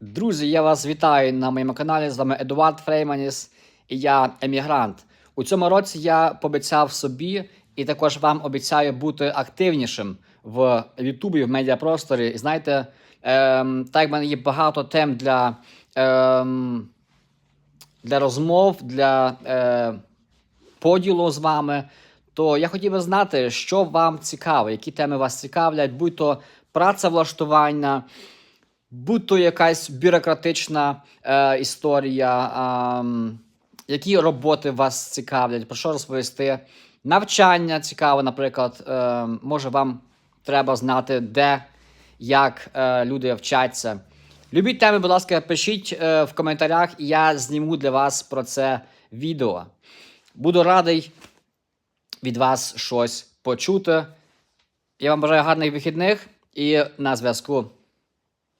Друзі, я вас вітаю на моєму каналі. З вами Едуард Фрейманіс і я емігрант. У цьому році я пообіцяв собі і також вам обіцяю бути активнішим в Ютубі, в медіапросторі. І знаєте, ем, так в мене є багато тем для, ем, для розмов, для е, поділу з вами, то я хотів би знати, що вам цікаво, які теми вас цікавлять, будь то працевлаштування, будь то якась бюрократична е, історія, ем, які роботи вас цікавлять, про що розповісти. Навчання цікаве, наприклад, е, може вам треба знати, де, як е, люди вчаться. Любі теми, будь ласка, пишіть е, в коментарях, і я зніму для вас про це відео. Буду радий від вас щось почути. Я вам бажаю гарних вихідних і на зв'язку.